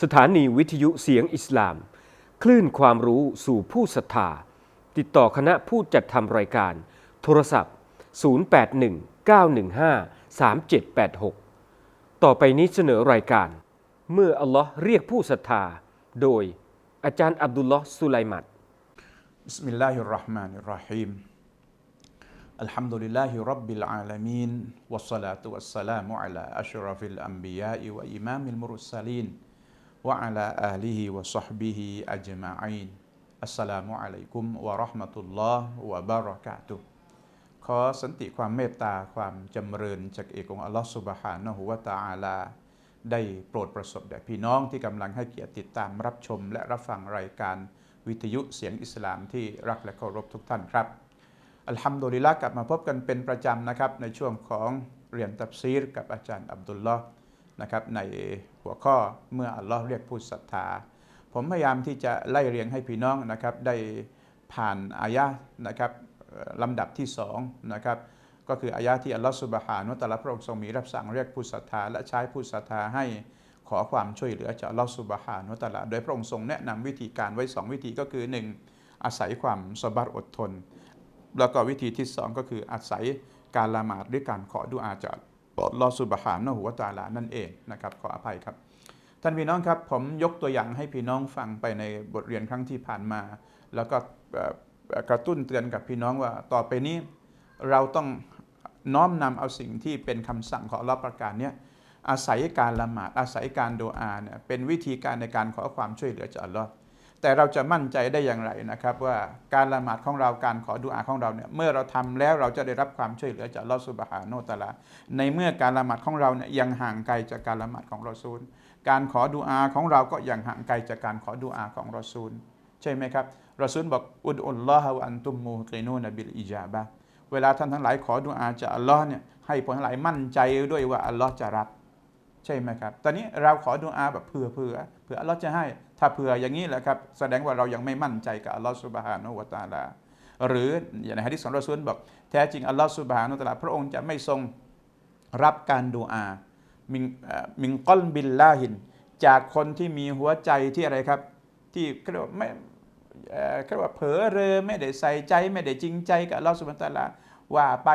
สถานีวิทยุเสียงอิสลาม คลื่นความรู้สู่ผู้ศรัทธา ติดต่อคณะผู้จัดทำรายการ โทรศัพท์ 0819153786 ต่อไปนี้เสนอรายการ เมื่ออัลลอฮ์เรียกผู้ศรัทธา โดยอาจารย์อับดุลลอฮ์สุไลมัด بسم الله الرحمن الرحيم الحمد لله رب العالمين والصلاة والسلام على أشرف الأنبياء وإمام المرسلين وعلى آله وصحبه أجمعين السلام عليكم ورحمة الله وبركاته ขอสันติความเมตตาความจำเริญจากเอกองค์อัลลอฮฺสุบฮานะฮูวะตะอาลา ได้โปรดประสบแด่พี่น้องที่กำลังให้เกียรติติดตามรับชม และรับฟังรายการวิทยุเสียงอิสลามที่รักและเคารพทุกท่านครับ อัลฮัมดุลิลละกลับมาพบกันเป็นประจำนะครับ ในช่วงของเรียนตับซีรกับอาจารย์อับดุลลอฮ์ นะครับในหัวข้อเมื่ออัลลอฮ์เรียกผู้ศรัทธา ผมพยายามที่จะไล่เรียงให้พี่น้องนะครับได้ผ่านอายะนะครับลำดับที่สองนะครับก็คืออายะที่อัลลอฮ์สุบฮานุตะลาพระองค์ทรงมีรับสั่งเรียกผู้ศรัทธาและใช้ผู้ศรัทธาให้ขอความช่วยเหลือจากอัลลอฮ์สุบฮานุตะลาโดยพระองค์ทรงแนะนำวิธีการไว้สองวิธีก็คือหนึ่งอาศัยความสบัดอดทน แล้วก็วิธีที่สองก็คืออาศัยการละหมาดหรือการขอดุอาจาก อัลลอสุบฮานะฮูวตาลานั่นเองนะครับขออภัยครับ ท่านพี่น้องครับผมยกตัวอย่างให้พี่น้องฟังไปในบทเรียนครั้งที่ผ่านมา แล้วก็กระตุ้นเตือนกับพี่น้องว่าต่อไปนี้เราต้องน้อมนำเอาสิ่งที่เป็นคำสั่งของอัลลอฮ์ประการเนี้ยอาศัยการละหมาดอาศัยการดูอาเนี่ยเป็นวิธีการในการขอความช่วยเหลือจากอัลลอฮ์ แต่เราจะมั่นใจได้อย่างไรนะครับ ว่าการละหมาดของเราการขอดุอาของเราเนี่ยเมื่อเราทำแล้วเราจะได้รับความช่วยเหลือจากลอสุบฮาโนตะอาลา ในเมื่อการละหมาดของเราเนี่ยยังห่างไกลจากการละหมาดของรอซูล การขอดุอาของเราก็ยังห่างไกลจากการขอดุอาของรอซูล ใช่ไหมครับรอซูลบอกอุดอุลลอฮะวะอันตุมมูกินูนบิลอิจาบะเวลาท่านทั้งหลายขอดุอาจากอัลลอฮ์เนี่ยให้ผลทั้งหลายมั่นใจด้วยว่าอัลลอฮ์จะรับ ใช่ไหมครับ ตอนนี้เราขอดุอาแบบเผื่อเผื่อเผื่ออัลลอฮ์จะให้ ถ้าเผื่ออย่างนี้แหละครับ แสดงว่าเรายังไม่มั่นใจกับอัลลอฮ์สุบฮานะฮูวะตาลา หรืออย่างในฮะดิษของรอซูลบอก แท้จริงอัลลอฮ์สุบฮานะฮูวะตาลา พระองค์จะไม่ทรงรับการดุอา มิงเอ่อมิงก้อลบิลลาหิน จากคนที่มีหัวใจที่อะไรครับ ที่เรียกว่าไม่เรียกว่าเผลอเรอไม่ได้ใส่ใจไม่ได้จริงใจกับอัลลอฮ์สุบฮานะฮูวะตาลาว่าไป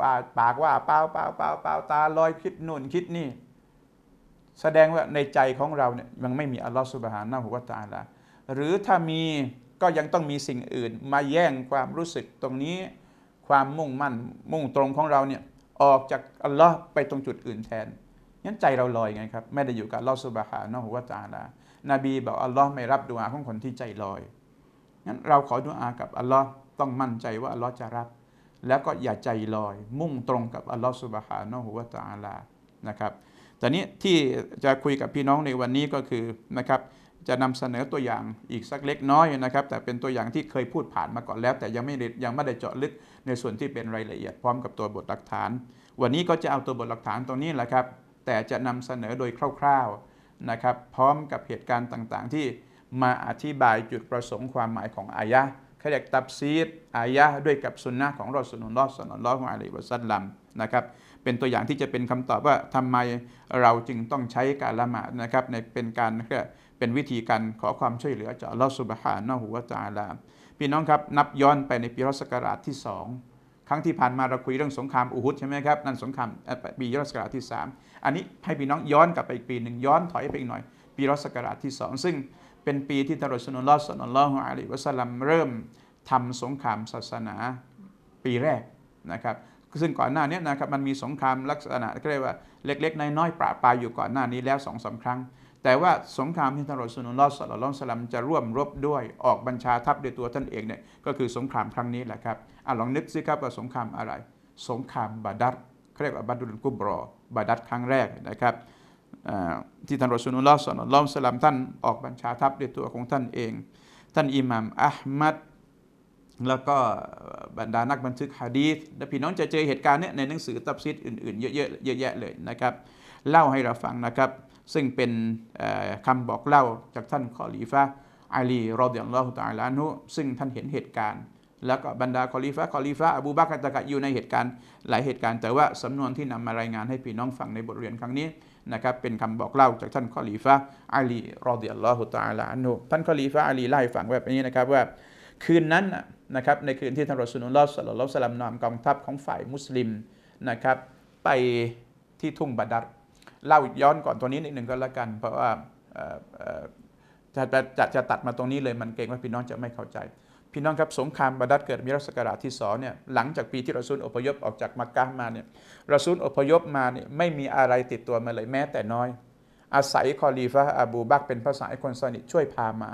ว่าปากว่าเปล่าเปล่าเปล่าเปล่าตาลอยคิดนู่นคิดนี่ แสดงว่าในใจของเราเนี่ยยังไม่มีอัลลอฮฺสุบฮานะฮูวะตาลาหรือถ้ามีก็ยังต้องมีสิ่งอื่น มาแย่งความรู้สึกตรงนี้ ความมุ่งมั่นมุ่งตรงของเราเนี่ยออกจากอัลลอฮ์ไปตรงจุดอื่นแทนงั้นใจเราลอยไงครับไม่ได้อยู่กับอัลลอฮ์สุบฮานะฮูวะตาลานบีบอกอัลลอฮ์ไม่รับดุอาของคนที่ใจลอยงั้นเราขอดุอากับอัลลอฮ์ต้องมั่นใจว่าอัลลอฮ์จะรับ แล้วก็อย่าใจลอย มุ่งตรงกับอัลลอฮ์สุบฮานะฮูวะตาลานะครับ แต่นี้ที่จะคุยกับพี่น้องในวันนี้ก็คือนะครับจะนำเสนอตัวอย่างอีกสักเล็กน้อยนะครับ แต่เป็นตัวอย่างที่เคยพูดผ่านมาก่อนแล้ว แต่ยังไม่ยังไม่ได้เจาะลึกในส่วนที่เป็นรายละเอียดพร้อมกับตัวบทหลักฐาน วันนี้ก็จะเอาตัวบทหลักฐานตรงนี้แหละครับ แต่จะนำเสนอโดยคร่าวๆนะครับพร้อมกับเหตุการณ์ต่างๆ ที่มาอธิบายจุดประสงค์ความหมายของอายะห์เขาเรียกตับซีดอายะห์ด้วยกับสุนนะของรอสุลลอฮ์สัลลัลลอฮุอะลัยฮิวะซัลลัมนะครับ เป็นตัวอย่างที่จะเป็นคำตอบว่าทำไมเราจึงต้องใช้การละหมาดนะครับในเป็นการเป็นวิธีการขอความช่วยเหลือจากอัลลอฮฺสุบฮานะฮูวะตาลาพี่น้องครับนับย้อนไปในปีรัศกราชที่สองครั้งที่ผ่านมาเราคุยเรื่องสงครามอูฮุดใช่ไหมครับนั่นสงครามปีรัศกราชที่สามอันนี้ให้พี่น้องย้อนกลับไปอีกปีหนึ่งย้อนถอยไปอีกหน่อย ปีรัศกราชที่สองซึ่งเป็นปีที่ทารสุลลอสัลลัลลอฮุอะลัยวะสัลลัมเริ่มทำสงครามศาสนาปีแรกนะครับ ซึ่งก่อนหน้านี้นะครับมันมีสงครามลักษณะเรียกว่าเล็กๆน้อยๆประปรายอยู่ก่อนหน้านี้แล้วสองสาครั้ง แต่ว่าสงครามที่ท่านรอสูลุลลอฮ์สัลลัลลอฮุอะลัยฮิวะสัลลัมจะร่วมรบด้วยออกบัญชาทัพด้วยตัวท่านเองเนี่ยก็คือสงครามครั้งนี้แหละครับอะลองนึกสิครับว่าสงครามอะไร สงครามบาดัดเรียกว่าบัดดุลกุบรอบาดัดครั้งแรกนะครับที่ท่านรอสูลุลลอฮ์สัลลัลลอฮุอะลัยฮิวะสัลลัมท่านออกบัญชาทัพด้วยตัวของท่านเอง ท่านอิหม่ามอัลมัด แล้วก็บรรดานักบันทึกฮะดีษและพี่น้องจะเจอเหตุการณ์เนี้ยในหนังสือตับซิดอื่นๆ เยอะๆเยอะแยะเลยนะครับ เล่าให้เราฟังนะครับ ซึ่งเป็นเอ่อคำบอกเล่าจากท่านคอลีฟะอาลีรอดิยัลลอฮุตาลานุซึ่งท่านเห็นเหตุการณ์ แล้วก็บรรดาคอลีฟะคอลีฟะอบูบักรตะกะอยู่ในเหตุการณ์ หลายเหตุการณ์แต่ว่าสำนวนที่นำมารายงานให้พี่น้องฟังในบทเรียนครั้งนี้นะครับเป็นคำบอกเล่าจากท่านคอลีฟะอาลีรอดิยัลลอฮุตาลานุท่านคอลีฟะอาลีเล่าให้ฟังแบบนี้นะครับว่า คืนนั้น นะครับในคืนที่ท่านรอสูลุลลอฮ์สัลลัลลอฮุสัลลัมนำกองทัพของฝ่ายมุสลิมนะครับไปที่ทุ่งบาดัรเล่าย้อนก่อนตัวนี้นิดหนึ่งก็แล้วกัน เพราะว่าจะจะจะจะตัดมาตรงนี้เลยมันเกรงว่าพี่น้องจะไม่เข้าใจ พี่น้องครับสงครามบาดัรเกิดมีรัชสกราชที่สองเนี่ยหลังจากปีที่รอซูลอพยพออกจากมักกะมาเนี่ยรอซูลอพยพมาเนี่ยไม่มีอะไรติดตัวมาเลยแม้แต่น้อย อาศัยคอลีฟะห์อบูบักเป็นภาษาอ้คนสนิทช่วยพามา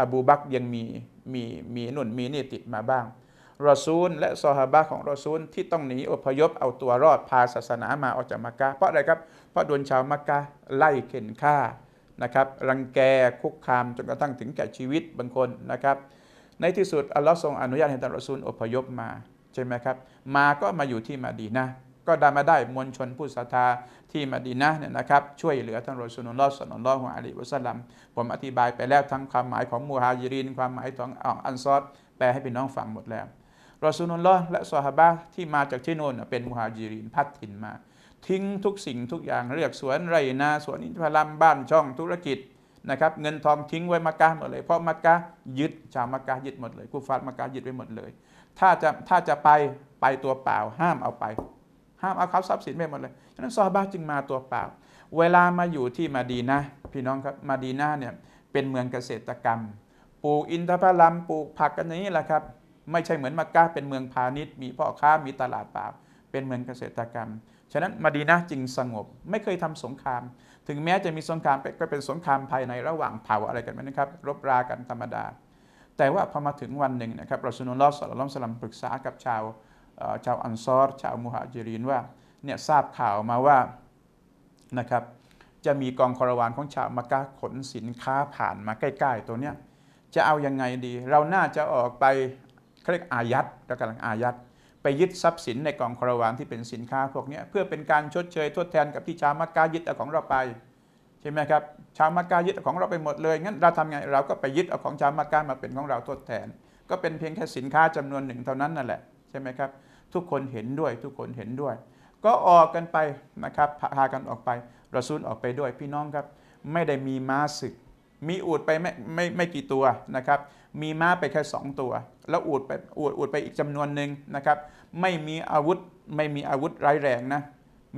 อบูบักยังมีมีมีนุ่นมีนี่ติดมาบ้างรอซูล และซอฮาบะของรอซูลที่ต้องหนีอพยพเอาตัวรอดพาศาสนามาออกจากมักกะเพราะอะไรครับ เพราะโดนชาวมักกะไล่เข็นฆ่านะครับ รังแกคุกคามจนกระทั่งถึงแก่ชีวิตบางคนนะครับ ในที่สุดอัลลอฮ์ทรงอนุญาตให้ท่านรอซูลอพยพมาใช่ไหมครับ มาก็มาอยู่ที่มาดีนะ ก็ได้มาได้มวลชนผู้ศรัทธาที่มาดีนะเนี่ยนะครับช่วยเหลือท่านรอซูลุลลอฮ์ศ็อลลัลลอฮุอะลัยฮิวะซัลลัมผมอธิบายไปแล้วทั้งความหมายของมูฮาจิริน ความหมายของอันซอรแปลให้พี่น้องฟังหมดแล้วรอซูลุลลอฮ์และซอฮาบะที่มาจากที่โน่นเป็นมูฮาจิรินพัดถิ่นมา ทิ้งทุกสิ่งทุกอย่างเรียกสวนไรนาสวนอินทผลัมบ้านช่องธุรกิจนะครับเงินทองทิ้งไว้มักกะหมดเลย เพราะมักกะยึดชาวมักกะยึดหมดเลยกุฟาร์มักกะยึดไว้หมดเลย ถ้าจะถ้าจะไปไปตัวเปล่าห้ามเอาไป ห้ามเอาเขาทรัพย์สินไปหมดเลย ฉะนั้นซอฮาบะจึงมาตัวเปล่า เวลามาอยู่ที่มาดีนะพี่น้องครับมาดีนะเนี่ยเป็นเมืองเกษตรกรรม ปลูกอินทผลัมปลูกผักกันอย่างนี้แหละครับ ไม่ใช่เหมือนมักกะฮ์เป็นเมืองพาณิชย์ มีพ่อค้ามีตลาดเปล่า เป็นเมืองเกษตรกรรม ฉะนั้นมาดีนะจึงสงบ ไม่เคยทำสงคราม ถึงแม้จะมีสงครามก็เป็นสงครามภายในระหว่างเผ่าอะไรกันนะครับ รบรากันธรรมดา แต่ว่าพอมาถึงวันหนึ่งนะครับรอซูลุลลอฮ์ศ็อลลัลลอฮุอะลัมปรึกษากับชาว ชาวอันซอรชาวมุฮาจิรินว่าเนี่ยทราบข่าวมาว่านะครับจะมีกองคาราวานของชาวมักกะขนสินค้าผ่านมาใกล้ ๆ ตัวเนี้ยจะเอายังไงดี เราน่าจะออกไปเขาเรียกอายัดเรากำลังอายัดไปยึดทรัพย์สินในกองคาราวานที่เป็นสินค้าพวกเนี้ยเพื่อเป็นการชดเชยทดแทนกับที่ชาวมักกะยึดเอาของเราไปใช่ไหมครับชาวมักกะยึดเอาของเราไปหมดเลยงั้นเราทำไงเราก็ไปยึดเอาของชาวมักกะมาเป็นของเราทดแทน ก็เป็นเพียงแค่สินค้าจำนวนหนึ่งเท่านั้นนั่นแหละ ใช่ไหมครับ ทุกคนเห็นด้วยทุกคนเห็นด้วย ก็ออกกันไปนะครับพากันออกไปรอซูลออกไปด้วยพี่น้องครับ ไม่ได้มีม้าศึก มีอูดไปไม่ไม่ไม่กี่ตัวนะครับ มีม้าไปแค่สองตัว แล้วอูดไปอูดอูดไปอีกจำนวนหนึ่งนะครับ ไม่มีอาวุธไม่มีอาวุธร้ายแรงนะ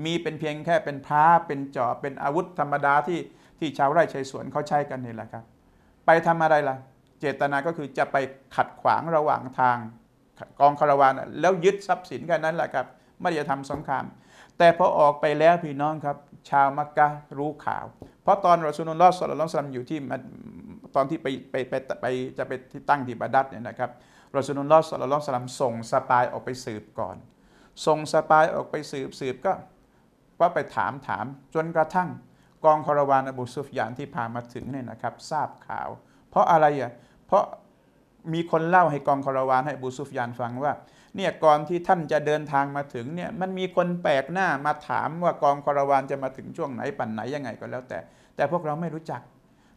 มีเป็นเพียงแค่เป็นพร้าเป็นจอบเป็นอาวุธธรรมดาที่ที่ชาวไร่ชายสวนเขาใช้กันนี่แหละครับ ไปทำอะไรล่ะ เจตนาก็คือจะไปขัดขวางระหว่างทาง กองคาราวานแล้วยึดทรัพย์สินกันนั้นแหละครับไม่ได้จะทำสงคราม แต่พอออกไปแล้วพี่น้องครับ ชาวมักกะรู้ข่าว เพราะตอนรอซูลุลลอฮ์ศ็อลลัลอฮุอะลัมอยู่ที่ตอนที่ไปไปไปไปจะไปที่ตั้งที่บาดัดเนี่ยนะครับรอซูลุลลอฮ์ศ็อลลัลอฮุอะลัยฮิวะซัลลัมส่งสปายออกไปสืบก่อน ส่งสปายออกไปสืบสืบก็ว่าไปถามถามจนกระทั่งกองคาราวานอบูซุฟยานที่พามาถึงเนี่ยนะครับ ทราบข่าว เพราะอะไรอะเพราะ มีคนเล่าให้กองคารวานให้บูซุฟยานฟังว่าเนี่ยก่อนที่ท่านจะเดินทางมาถึงเนี่ยมันมีคนแปลกหน้ามาถามว่ากองคารวานจะมาถึงช่วงไหนปั่นไหนยังไงก็แล้วแต่ แต่พวกเราไม่รู้จัก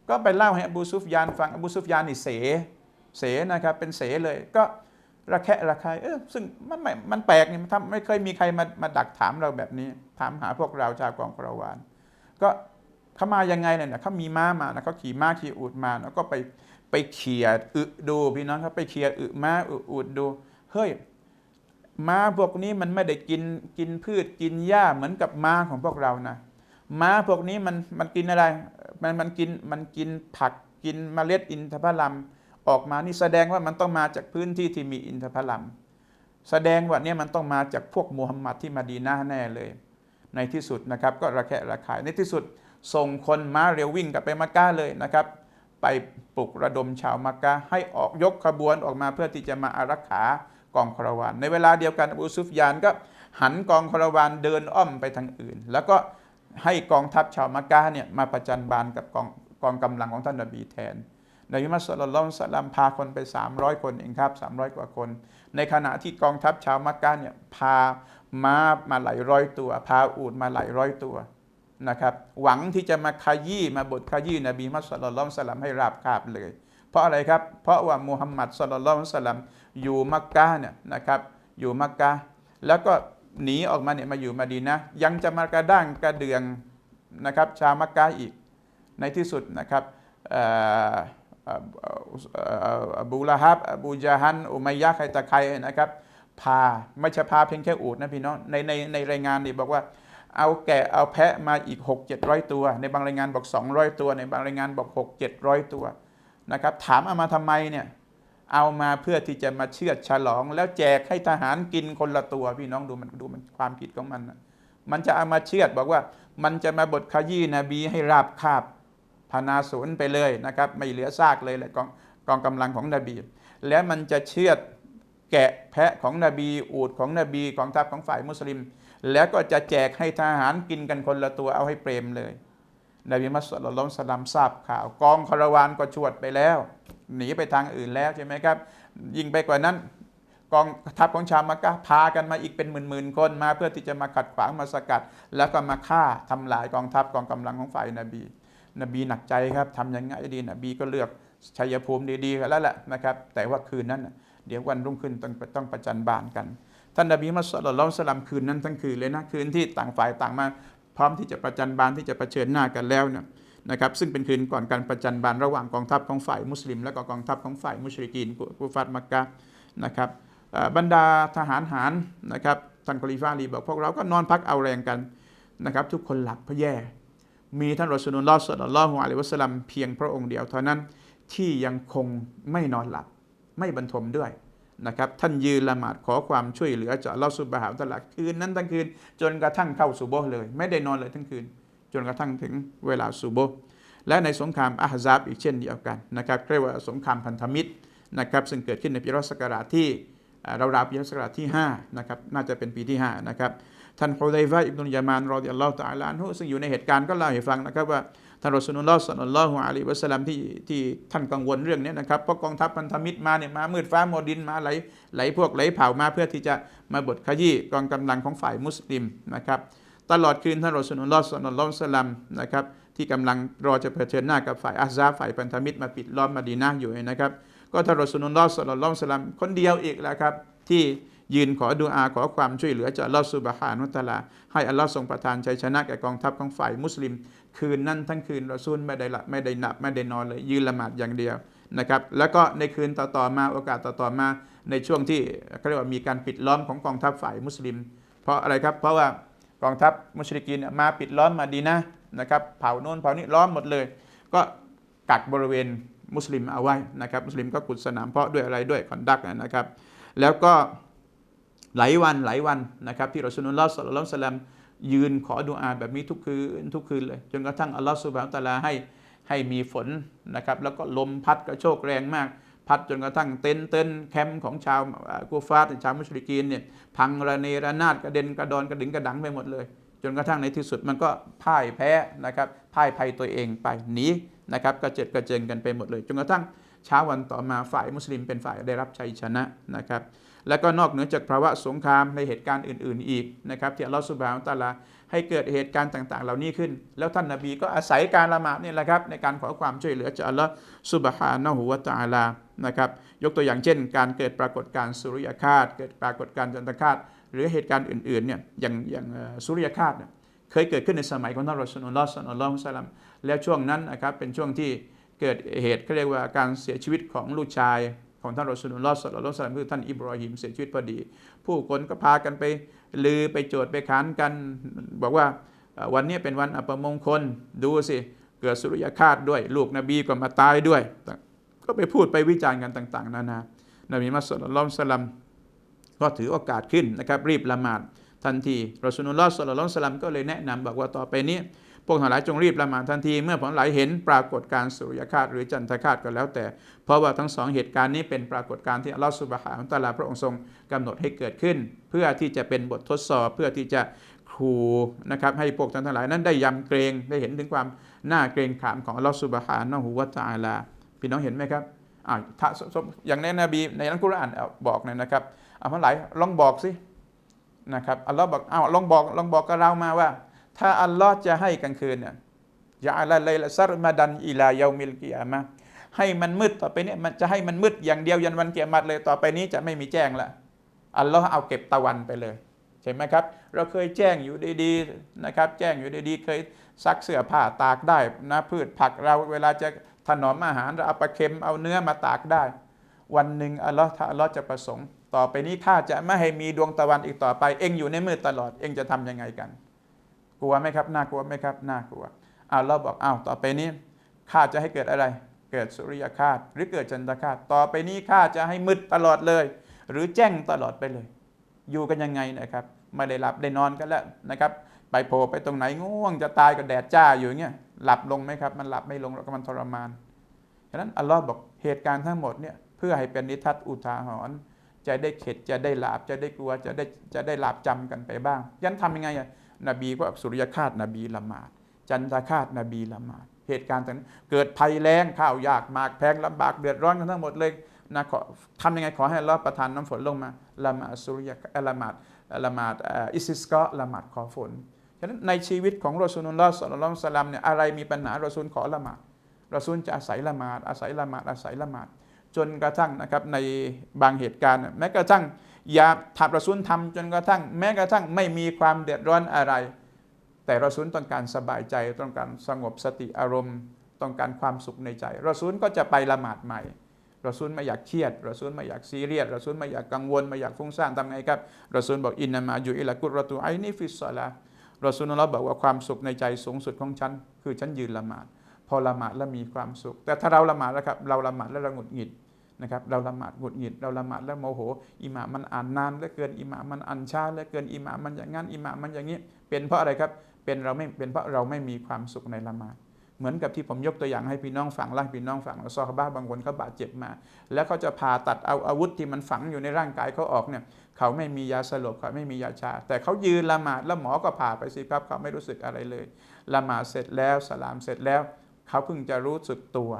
ก็ไปเล่าให้อบูซุฟยานฟังอบูซุฟยานนี่เสเสนะครับเป็นเสเลยก็ระแคะระคายเออซึ่งมันไม่มันแปลกนี่มันทำไม่เคยมีใครมามาดักถามเราแบบนี้ ถามหาพวกเราชาวกองคารวาน ก็เขามายังไงเนี่ยเขามีม้ามานะเขาขี่ม้าขี่อูดมาแล้วก็ไป ไปเขี่ยอึดูพี่น้องครับไปเขี่ยอึม้าอึอูดดูเฮ้ยม้าพวกนี้มันไม่ได้กินกินพืชกินหญ้าเหมือนกับม้าของพวกเรานะม้าพวกนี้มันมันกินอะไร มันมันกินมันกินผักกินเมล็ดอินทผลัมออกมานี่แสดงว่ามันต้องมาจากพื้นที่ที่มีอินทผลัมแสดงว่าเนี่ยมันต้องมาจากพวกมูฮัมหมัดที่มาดีนาแน่เลย ในที่สุดนะครับก็ระแคะระคายในที่สุดส่งคนม้าเร็ววิ่งกลับไปมักกะเลยนะครับ ไปปลุกระดมชาวมักกะให้ออกยกขบวนออกมาเพื่อที่จะมาอารักขากองคาราวาน ในเวลาเดียวกันอบูซุฟยานก็หันกองคาราวานเดินอ้อมไปทางอื่น แล้วก็ให้กองทัพชาวมักกะเนี่ยมาประจันบานกับกองกองกำลังของท่านนบีแทนนบีมุฮัมมัดสุลลัลลอฮุอะลัยฮิวะสัลลัมพาคนไป 300 คนเองครับ 300 กว่าคน ในขณะที่กองทัพชาวมักกะเนี่ยพาม้ามาหลายร้อยตัว พาอูฐมาหลายร้อยตัว นะครับหวังที่จะมาขยี้มาบทขยี้นบีมุฮัมมัดสุลลัลลอฮุอะลัยฮิวะสัลลัมให้ราบคาบเลย เพราะอะไรครับ เพราะว่ามูฮัมหมัดสลลัลสลัมอยู่มักกะเนี่ยนะครับอยู่มักกะแล้วก็หนีออกมาเนี่ยมาอยู่มาดีนะยังจะมากระด้างกระเดืองนะครับชาวมักกะอีกในที่สุดนะครับอบูละฮับอบูจาฮันอุมัยยะใครตะใครนะครับพาไม่ใช่พาเพียงแค่อูดนะพี่น้องในในในรายงานนี่บอกว่า เอาแกะเอาแพะมาอีก 6 700 ตัว ในบางรายงานบอก 200 ตัว ในบางรายงานบอก 6 700 ตัวนะครับ ถามเอามาทำไมเนี่ยเอามาเพื่อที่จะมาเชือดฉลอง แล้วแจกให้ทหารกินคนละตัว พี่น้องดูมันดูมันความคิดของมันนะมันจะเอามาเชือดบอกว่า มันจะมาบทขยี้นบีให้ราบคาบพานาศูนย์ไปเลยนะครับ ไม่เหลือซากเลยแหละกองกองกำลังของนบี แล้วมันจะเชือดแกะแพะของนบี อูดของนบีกองทัพของฝ่ายมุสลิม แล้วก็จะแจกให้ทหารกินกันคนละตัวเอาให้เปรมเลย นบีมัสลิมสลัมทราบข่าว กองคาราวานก็ชวดไปแล้ว หนีไปทางอื่นแล้วใช่ไหมครับ ยิ่งไปกว่านั้นกองทัพของชาวมักกะพากันมาอีกเป็นหมื่นๆคนมา เพื่อที่จะมาขัดขวางมาสกัด แล้วก็มาฆ่าทำลายกองทัพกองกำลังของฝ่ายนบี นบีหนักใจครับทำยังไงดีนบีก็เลือกชัยภูมิดีๆกันแล้วแหละนะครับ แต่ว่าคืนนั้นเดี๋ยววันรุ่งขึ้นต้องต้องประจันบานกัน ท่านนบีมุฮัมมัดสุลลัลลอฮุอะลัยฮิวะสัลลัมคืนนั้นทั้งคืนเลยนะคืนที่ต่างฝ่ายต่างมาพร้อมที่จะประจันบานที่จะเผชิญหน้ากันแล้วเนี่ยนะครับซึ่งเป็นคืนก่อนการประจันบานระหว่างกองทัพของฝ่ายมุสลิม และก็กองทัพของฝ่ายมุชริกีนกุฟัดมักกะนะครับบรรดาทหารหารนะครับท่านคอลิฟาอาลีบอกพวกเราก็นอนพักเอาแรงกันนะครับทุกคนหลับเพราะแย่ มีท่านรอสูลุลลอฮ์ศ็อลลัลลอฮุอะลัยวะสัลลัมเพียงพระองค์เดียวเท่านั้นที่ยังคงไม่นอนหลับไม่บรรทมด้วย นะครับท่านยืนละหมาดขอความช่วยเหลือจากอัลลอฮ์ซุบะฮูวตะอาลาคืนนั้นทั้งคืน จนกระทั่งเข้าสุโบเลย ไม่ได้นอนเลยทั้งคืน จนกระทั่งถึงเวลาสุโบและในสงครามอะฮ์ซาบอีกเช่นเดียวกันนะครับเรียกว่าสงครามพันธมิตรนะครับซึ่งเกิดขึ้นในปีรศกราชที่เอ่อราวๆปีรศกราชที่5นะครับน่าจะเป็นปีที่5นะครับท่านฮุไดฟะอิบนุยามานรอฎิยัลลอฮุตะอาลานฮุซึ่งอยู่ในเหตุการณ์ก็เล่าให้ฟังนะครับว่า ท่านรอสูลุลลอฮ์สัลลัลลอฮุอะลัยวะสัลลัมที่ที่ท่านกังวลเรื่องนี้นะครับเพราะกองทัพพันธมิตรมาเนี่ยมามืดฟ้ามัวดินมาไหลไหลพวกไหลเผามาเพื่อที่จะมาบดขยี้กองกำลังของฝ่ายมุสลิมนะครับตลอดคืนท่านรอสูลุลลอฮ์สัลลัลลอฮุสัลลัมนะครับที่กำลังรอจะเผชิญหน้ากับฝ่ายอัซาฝ่ายพันธมิตรมาปิดล้อมมาดีนะอยู่นะครับ ก็ท่านรอสูลุลลอฮ์สัลลัลลอฮุสัลลัมคนเดียวอีกแหละครับที่ ยืนขอดุอาขอความช่วยเหลือจากอัลลอสุบฮานะฮูวะตะลา ให้อัลลอฮ์ทรงประทานชัยชนะแก่กองทัพของฝ่ายมุสลิม คืนนั้นทั้งคืนเรอซูลไม่ได้หลับไม่ได้หนับไม่ได้นอนเลย ยืนละหมาดอย่างเดียวนะครับแล้วก็ในคืนต่อๆมาโอกาสต่อๆมาในช่วงที่เขาเรียกว่ามีการปิดล้อมของกองทัพฝ่ายมุสลิม เพราะอะไรครับเพราะว่ากองทัพมุชริกีนมาปิดล้อมมาดีนะนะครับเผาโน่นเผานี่ล้อมหมดเลย ก็กักบริเวณมุสลิมเอาไว้นะครับมุสลิมก็ขุดสนามเพาะด้วยอะไรด้วยคอนดักนะครับ แล้วก็ หลายวันหลายวันนะครับที่รอสูลุลลอฮ์สัลลัลลอฮุอะลัยฮิวะสัลลัมยืนขอดุอาแบบนี้ทุกคืนทุกคืนเลย จนกระทั่งอัลลอฮ์สุบฮานตะลาให้ให้มีฝนนะครับแล้วก็ลมพัดกระโชกแรงมาก พัดจนกระทั่งเต็นท์เต็นท์แคมป์ของชาวกูฟาร์ชาวมุชริกีนเนี่ยพังระเนระนาดกระเด็นกระดอนกระดึงกระดังไปหมดเลย จนกระทั่งในที่สุดมันก็พ่ายแพ้นะครับพ่ายภัยตัวเองไปหนีนะครับกระเจิดกระเจิงกันไปหมดเลย จนกระทั่งเช้าวันต่อมาฝ่ายมุสลิมเป็นฝ่ายได้รับชัยชนะนะครับ แล้วก็นอกเหนือจากภาวะสงครามในเหตุการณ์อื่น ๆ อีกนะครับที่อัลลอฮฺสุบฮานะฮูวะตะลาให้เกิดเหตุการณ์ต่าง ๆ เหล่านี้ขึ้น แล้วท่านนาบีก็อาศัยการละหมาดนี่แหละครับในการขอความช่วยเหลือจากอัลลอฮฺสุบฮานะฮูวะตะอาลานะครับยกตัวอย่างเช่น การเกิดปรากฏการณ์สุริยคาสเกิดปรากฏการณ์จันทคราสหรือเหตุการณ์อื่นๆเนี่ยอย่างอย่างสุริยคาสเนี่ยเคยเกิดขึ้นในสมัยของท่านรอสูลุลลอฮ์ศ็อลลัลลอฮุซัลลัมแล้วช่วงนั้นนะครับเป็นช่วงที่เกิดเหตุเขาเรียกว่าการเสียชีวิตของลูกชาย ของท่านรอสูลุลลอฮ์ศ็อลลัลลอฮุอะลัยฮิวะซัลลัมคือท่านอิบรอฮิมเสียชีวิตพอดี ผู้คนก็พากันไปลือไปโจทย์ไปค้านกัน บอกว่าวันนี้เป็นวันอัปมงคลดูสิเกิดสุริยคาสด้วย ลูกนบีก็มาตายด้วย ก็ไปพูดไปวิจารณ์กันต่าง ๆ นานานบีมุฮัมมัดศ็อลลัลอฮุอะลัลลัมก็ถือโอกาสขึ้นนะครับ รีบละหมาดทันทีรอสูลุลลอฮ์ศ็อลลัลลอฮุอะลัยฮิวะซัลลัมก็เลยแนะนำบอกว่าต่อไปนี้ พวกทั้งหลายจงรีบละหมาดทันทีเมื่อผลหลายเห็นปรากฏการสุริยคาสหรือจันทคาสก็แล้วแต่ เพราะว่าทั้งสองเหตุการณ์นี้เป็นปรากฏการณ์ที่อัลลอฮฺสุบฮานะฮูวะตะอาลาพระองค์ทรงกำหนดให้เกิดขึ้น เพื่อที่จะเป็นบททดสอบเพื่อที่จะครูนะครับให้พวกท่านทั้งหลายนั้นได้ยำเกรงได้เห็นถึงความน่าเกรงขามของอัลลอฮฺสุบฮานะฮูวะตาลาพี่น้องเห็นไหมครับอ่าถ้าสมอย่างในนบีในอัลกุรอานบอกเนี่ยนะครับเอาทั้งหลายลองบอกสินะครับอัลลอฮ์บอกเอาลองบอกลองบอกกับเรามาว่า ถ้าอัลลอฮ์จะให้กลางคืนเนี่ยยาอะลาไลละซัรมาดันอิลายามิลกิยามะให้มันมืดต่อไปเนี้มันจะให้มันมืดอย่างเดียวยันวันเกียรติเลยต่อไปนี้จะไม่มีแจ้งละอัลลอฮ์เอาเก็บตะวันไปเลยใช่ไหมครับ เราเคยแจ้งอยู่ดีๆนะครับ แจ้งอยู่ดีๆ เคยซักเสื้อผ้าตากได้นะพืชผักเราเวลาจะถนอมอาหารเราเอาปลาเค็มเอาเนื้อมาตากได้ วันหนึ่งอัลลอฮ์ถ้าอัลลอฮ์จะประสงค์ ต่อไปนี้ข้าจะไม่ให้มีดวงตะวันอีกต่อไป เองอยู่ในมืดตลอด เองจะทำยังไงกัน ลัวไหมครับ น่ากลัวไหมครับ น่ากลัวอัลลอฮ์บอกอ้าวต่อไปนี้ข้าจะให้เกิดอะไร เกิดสุริยคาสหรือเกิดจันทคาสต่อไปนี้ข้าจะให้มืดตลอดเลย หรือแจ้งตลอดไปเลย อยู่กันยังไงนะครับไม่ได้หลับได้นอนกันแล้วนะครับ ไปโผล่ไปตรงไหนง่วงจะตายก็แดดจ้าอยู่อย่างเงี้ยหลับลงไหมครับ มันหลับไม่ลงแล้วก็มันทรมานฉะนั้นอัลลอฮ์บอกเหตุการณ์ทั้งหมดเนี่ยเพื่อให้เป็นนิทัศน์อุทาหรณ์จะได้เข็ดจะได้หลาบจะได้กลัวจะได้จะได้หลาบจำกันไปบ้างยันทำยังไงอะ นบีก็สุริยคาสนบีละหมาด จันทคาสนบีละหมาด เหตุการณ์ต่างๆเกิดภัยแล้งข้าวยากหมากแพงลำบากเดือดร้อนกันทั้งหมดเลยนะขอทำยังไงขอให้อัลลอฮ์ประทานน้ำฝนลงมาละหมาดสุริยะละหมาดละหมาดอิสิสกอละหมาดขอฝนฉะนั้นในชีวิตของรอซูลุลลอฮ์สัลลัลลอฮุสลลัมเนี่ยอะไรมีปัญหารอซูลขอละหมาดรอซูลจะอาศัยละหมาดอาศัยละหมาดอาศัยละหมาดจนกระทั่งนะครับในบางเหตุการณ์แม้กระทั่ง อย่าทำรอซูลทำจนกระทั่ง แม้กระทั่งไม่มีความเดือดร้อนอะไร แต่รอซูลต้องการสบายใจต้องการสงบสติอารมณ์ ต้องการความสุขในใจรอซูลก็จะไปละหมาดใหม่รอซูลไม่อยากเครียดรอซูลไม่อยากซีเรียสรอซูลไม่อยากกังวลไม่อยากฟุ้งซ่านทำไงครับรอซูลบอกอินนามาอยู่อิละกุรตุไอนี่ฟิสซอลารอซูลุลลอฮ์บอกว่าความสุขในใจสูงสุดของฉัน คือฉันยืนละหมาด พอละหมาดแล้วมีความสุข แต่ถ้าเราละหมาดแล้วครับเราละหมาดแล้วเราหงุดหงิด นะครับเราละหมาดหงุดหงิดเราละหมาดแล้วโมโหอิหม่ามันอ่านนานเหลือเกินอิหม่ามันอ่านช้าเหลือเกินอิหม่ามันอย่างนั้นอิหม่ามันอย่างนี้ เป็นเพราะอะไรครับเป็นเราไม่เป็นเพราะเราไม่มีความสุขในละหมาดเหมือนกับที่ผมยกตัวอย่างให้พี่น้องฟังเล่าให้พี่น้องฟังแล้วซอฮาบะห์บางคนเขาบาดเจ็บมา แล้วเขาจะผ่าตัดเอาอาวุธที่มันฝังอยู่ในร่างกายเขาออกเนี่ยเขาไม่มียาสลบเขาไม่มียาชา แต่เขายืนละหมาดแล้วหมอก็ผ่าไปสิครับเขาไม่รู้สึกอะไรเลยละหมาดเสร็จแล้วสลามเสร็จแล้ว เขาเพิ่งจะรู้สึกตัว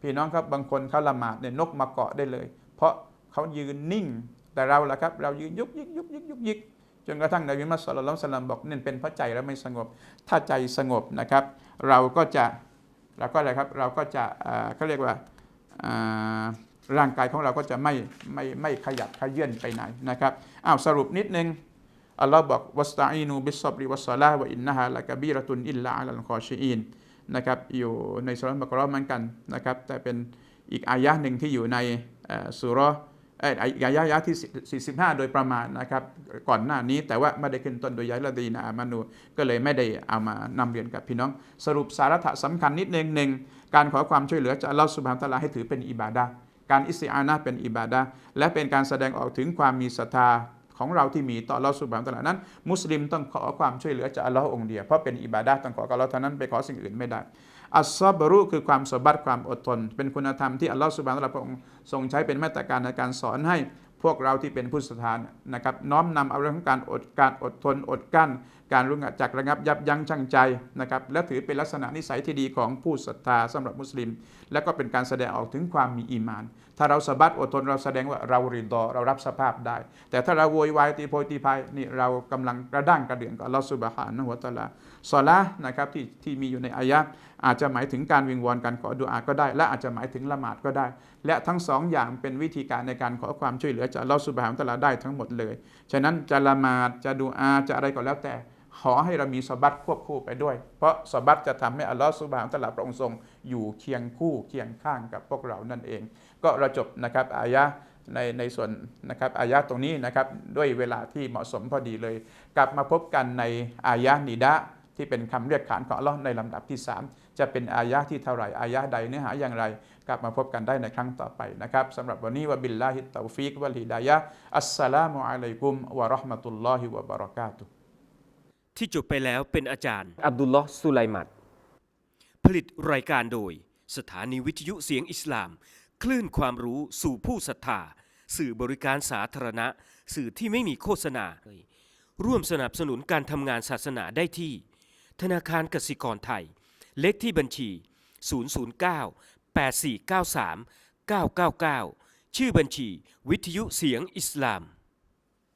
พี่น้องครับบางคนเขาละหมาดเนี่ยนกมาเกาะได้เลย เพราะเขายืนนิ่ง แต่เราล่ะครับ เรายืนยุกยิกยุกยิกยุกยิกจนกระทั่งนบีมุฮัมมัดศ็อลลัลลอฮุอะลัยฮิวะสัลลัมบอกเนี่เป็นเพราะใจเราไม่สงบ ถ้าใจสงบนะครับ เราก็จะเราก็อะไรครับเราก็จะเอ่อเขาเรียกว่าอ่าร่างกายของเราก็จะไม่ไม่ไม่ขยับขยื่นไปไหนนะครับอ้าวสรุปนิดนึงอัลลอฮ์บอกวัสตาอีนูบิสซับริวัสซาลาห์วะอินนะฮะละกะบีรตุนอิลลาอัลลคอชีอิน นะครับอยู่ในสุรบักราะห์เหมือนกันนะครับแต่เป็นอีกอายะหนึ่งที่อยู่ในสุเราะห์เอยอีกอายะยะที่ 45 โดยประมาณนะครับก่อนหน้านี้แต่ว่าไม่ได้ขึ้นต้นโดยยายละดีนะอามานูก็เลยไม่ได้เอามานำเรียนกับพี่น้อง สรุปสาระสำคัญนิดนึงหนึ่งการขอความช่วยเหลือจากอัลลอฮ์สุบฮานตะลาให้ถือเป็นอิบาดะการอิสติอานะเป็นอิบาดะและเป็นการแสดงออกถึงความมีศรัทธา ของเราที่มีต่อเราสุบานะฮูวะตะอาลานั้น มุสลิมต้องขอความช่วยเหลือจากอัลลอฮ์องเดียวเพราะเป็นอิบาดะต้องขอกับเราเท่านั้นไปขอสิ่งอื่นไม่ได้อัสซอบรุคือความสบัดความอดทน เป็นคุณธรรมที่อัลลอฮ์สุบานตะอาลาพระองค์ทรงใช้เป็นมาตรการในการสอนให้พวกเราที่เป็นผู้ศรัทธานะครับน้อมนำเอาเรื่องของการอดการอดทนอดกั้น การรู้จักระงับยับยั้งชั่งใจนะครับและถือเป็นลักษณะนิสัยที่ดีของผู้ศรัทธาสำหรับมุสลิม และก็เป็นการแสดงออกถึงความมีอีมาน ถ้าเราสะบัดอดทนเราแสดงว่าเราริดอเรารับสภาพได้ แต่ถ้าเราโวยวายตีโพยตีพายนี่เรากำลังกระด้างกระเดื่องกับลอสุบฮานะฮูวตะลาซอละนะครับที่ที่มีอยู่ในอายะห์อาจจะหมายถึงการวิงวอนการขอดุอาก็ได้ และอาจจะหมายถึงละหมาดก็ได้ และทั้งสองอย่างเป็นวิธีการในการขอความช่วยเหลือจากอัลอสุบฮานะฮูวะตะลาได้ทั้งหมดเลย ฉะนั้นจะละหมาดจะดูอาจะอะไรก็แล้วแต่ ขอให้เรามีสบัดควบคู่ไปด้วย เพราะสบัดจะทำให้อัลลอฮฺสุบฮานตะอาลาพระองค์ทรงอยู่เคียงคู่เคียงข้างกับพวกเรานั่นเอง ก็เราจบนะครับอายะในในส่วนนะครับอายะตรงนี้นะครับด้วยเวลาที่เหมาะสมพอดีเลย กลับมาพบกันในอายะนิดะที่เป็นคำเรียกขานของอัลลอฮ์ในลำดับที่ 3 จะเป็นอายะที่เท่าไหร่อายะใดเนื้อหาอย่างไร กลับมาพบกันได้ในครั้งต่อไปนะครับสำหรับวันนี้วะบิลลาฮิตตาฟิกวะลฮิดายะอัสสลามุอะลัยกุมวะราะห์มะตุลลอฮิวะบะเราะกาตุฮ์ ที่จบไปแล้วเป็นอาจารย์ อับดุลลอฮ์สุไลมัดผลิตรายการโดย สถานีวิทยุเสียงอิสลาม คลื่นความรู้สู่ผู้ศรัทธา สื่อบริการสาธารณะ สื่อที่ไม่มีโฆษณา ร่วมสนับสนุนการทำงานศาสนาได้ที่ ธนาคารกสิกรไทย เลขที่บัญชี 009 8493 999 ชื่อบัญชี วิทยุเสียงอิสลาม